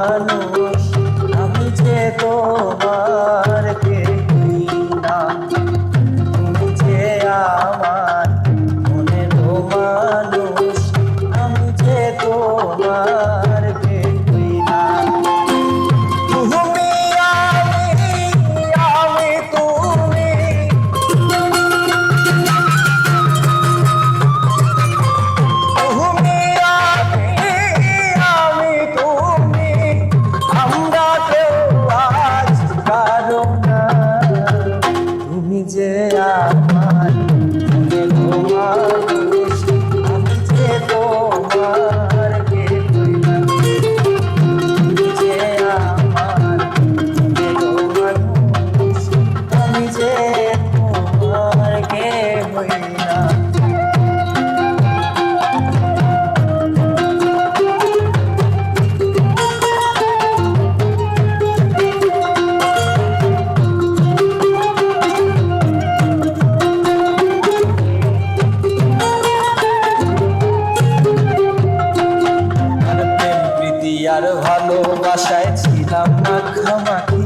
মানুষ আমি যে তোমার না আমার মনের মানুষ আমি যে আমার তোমার তার ভালোবাসায় ছিলাম মাখামাখি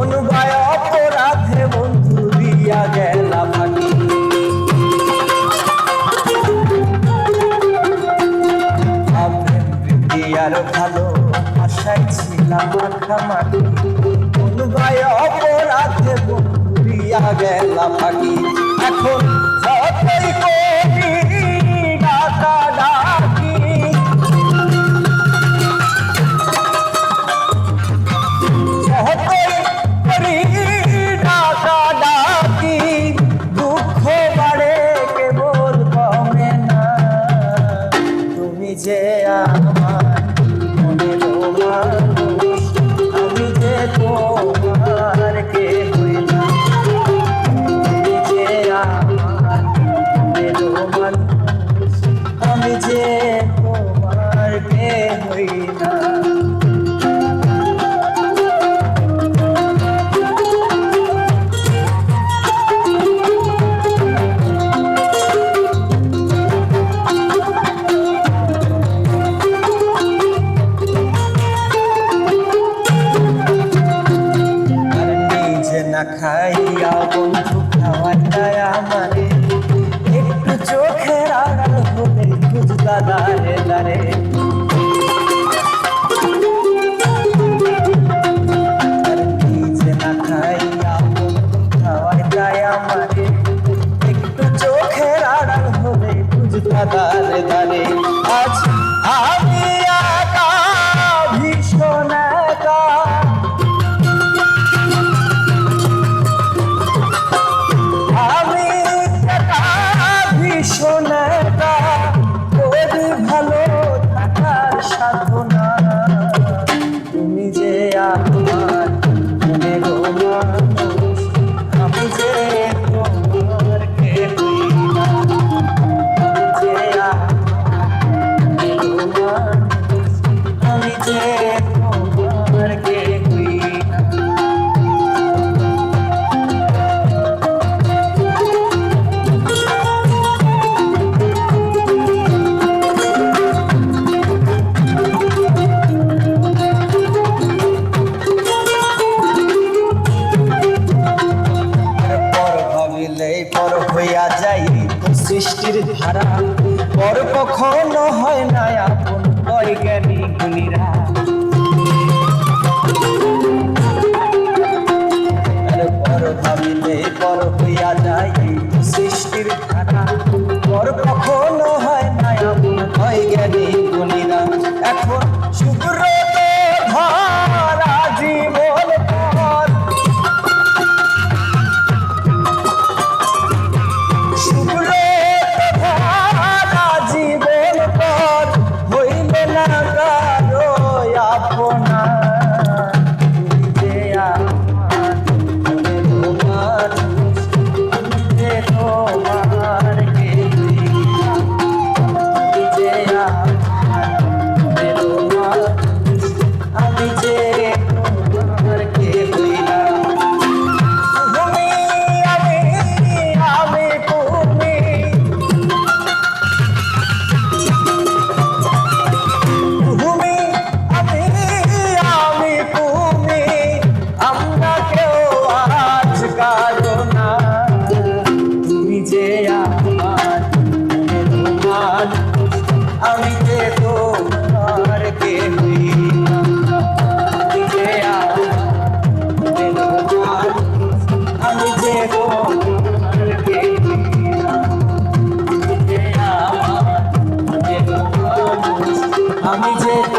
অনুবায় অপরাধে বন্ধু দিয়া গেলাম আঁকি আর ভালো আশায় ছিলাম মাখামাখি অনুবায় অপরাধে বন্ধু দিয়া গেলাম আঁকি এখন যতই কবি সৃষ্টির ধারা। পর কখনো হয় না আপন বৈজ্ঞানিক গুণীরা পর হইয়া যায় সৃষ্টির ধারা। পর কখনো হয় না আপন গুণীরা এখন শুভ্র আমি যে